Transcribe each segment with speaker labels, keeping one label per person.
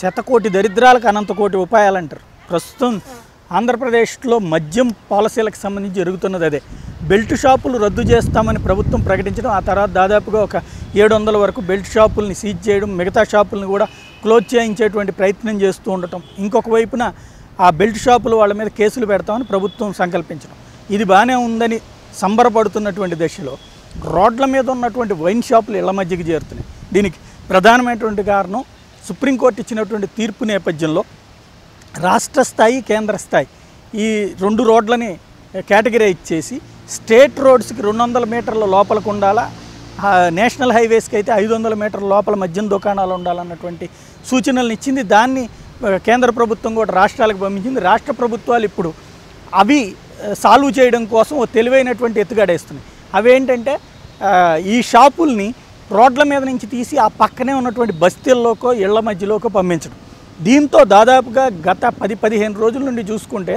Speaker 1: శతకోటి దరిద్రాలకు అనంతకోటి ఉపాయాలు అంటారు ప్రస్తుతం ఆంధ్రప్రదేశ్లో మద్యం పాలసీలకు సంబంధించి జరుగుతున్నది అదే. బెల్ట్ షాపులు రద్దు చేస్తామని ప్రభుత్వం ప్రకటించడం ఆ తర్వాత దాదాపుగా ఒక ఏడు వందల వరకు బెల్ట్ షాపుల్ని సీజ్ చేయడం మిగతా షాపుల్ని కూడా క్లోజ్ చేయించేటువంటి ప్రయత్నం చేస్తూ ఉండటం. ఇంకొక వైపున ఆ బెల్ట్ షాపులు వాళ్ళ మీద కేసులు పెడతామని ప్రభుత్వం సంకల్పించడం. ఇది బాగానే ఉందని సంబరపడుతున్నటువంటి దశలో రోడ్ల మీద ఉన్నటువంటి వైన్ షాపులు ఇళ్ళ మధ్యకి చేరుతున్నాయి. దీనికి ప్రధానమైనటువంటి కారణం సుప్రీంకోర్టు ఇచ్చినటువంటి తీర్పు నేపథ్యంలో రాష్ట్ర స్థాయి కేంద్ర స్థాయి ఈ రెండు రోడ్లని కేటగిరైజ్ చేసి స్టేట్ రోడ్స్కి రెండు వందల మీటర్ల లోపలకు ఉండాలా? నేషనల్ హైవేస్కి అయితే ఐదు వందల మీటర్ల లోపల మద్యం దుకాణాలు ఉండాలన్నటువంటి సూచనలను ఇచ్చింది. దాన్ని కేంద్ర ప్రభుత్వం కూడా రాష్ట్రాలకు పంపించింది. రాష్ట్ర ప్రభుత్వాలు ఇప్పుడు అవి సాల్వ్ చేయడం కోసం ఓ తెలివైనటువంటి ఎత్తుగడేస్తున్నాయి. అవేంటంటే ఈ షాపుల్ని రోడ్ల మీద నుంచి తీసి ఆ పక్కనే ఉన్నటువంటి బస్తీల్లోకో ఇళ్ళ మధ్యలోకో పంపించడం. దీంతో దాదాపుగా గత పది పదిహేను రోజుల నుండి చూసుకుంటే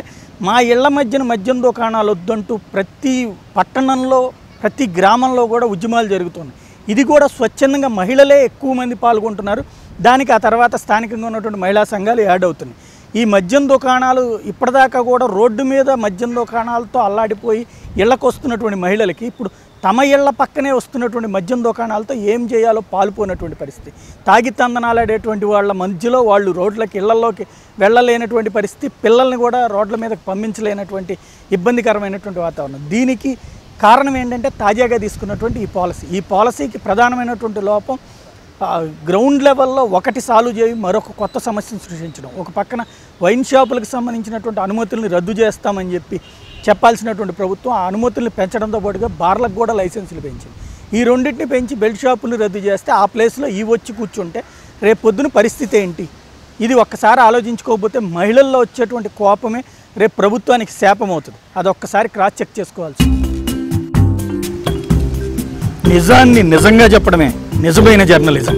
Speaker 1: మా ఇళ్ళ మధ్యన మద్యం దుకాణాలు వద్దంటూ ప్రతి పట్టణంలో ప్రతి గ్రామంలో కూడా ఉద్యమాలు జరుగుతున్నాయి. ఇది కూడా స్వచ్ఛందంగా మహిళలే ఎక్కువ మంది పాల్గొంటున్నారు. దానికి ఆ తర్వాత స్థానికంగా ఉన్నటువంటి మహిళా సంఘాలు యాడ్ అవుతున్నాయి. ఈ మద్యం దుకాణాలు ఇప్పటిదాకా కూడా రోడ్డు మీద మద్యం దుకాణాలతో అల్లాడిపోయి ఇళ్ళకు వస్తున్నటువంటి మహిళలకి ఇప్పుడు తమ ఇళ్ళ పక్కనే వస్తున్నటువంటి మద్యం దుకాణాలతో ఏం చేయాలో పాలుపోయినటువంటి పరిస్థితి. తాగి తందనాలాడేటువంటి వాళ్ళ మధ్యలో వాళ్ళు రోడ్లకి ఇళ్ళలోకి వెళ్ళలేనటువంటి పరిస్థితి పిల్లల్ని కూడా రోడ్ల మీదకి పంపించలేనటువంటి ఇబ్బందికరమైనటువంటి వాతావరణం. దీనికి కారణం ఏంటంటే తాజాగా తీసుకున్నటువంటి ఈ పాలసీ. ఈ పాలసీకి ప్రధానమైనటువంటి లోపం గ్రౌండ్ లెవెల్లో ఒకటి సాల్వ్ చేయి మరొక కొత్త సమస్యను సృష్టించడం. ఒక పక్కన వైన్ షాపులకు సంబంధించినటువంటి అనుమతుల్ని రద్దు చేస్తామని చెప్పి చెప్పాల్సినటువంటి ప్రభుత్వం ఆ అనుమతులను పెంచడంతో పాటుగా బార్లకు కూడా లైసెన్సులు పెంచింది. ఈ రెండింటిని పెంచి బెల్ట్ షాపులు రద్దు చేస్తే ఆ ప్లేస్లో ఈ వచ్చి కూర్చుంటే రేపు పొద్దున పరిస్థితి ఏంటి? ఇది ఒక్కసారి ఆలోచించుకోకపోతే మహిళల్లో వచ్చేటువంటి కోపమే రేపు ప్రభుత్వానికి శాపమవుతుంది. అది ఒక్కసారి క్రాస్ చెక్ చేసుకోవాల్సి నిజాన్ని నిజంగా చెప్పడమే. నిజమైన జర్నలిజం.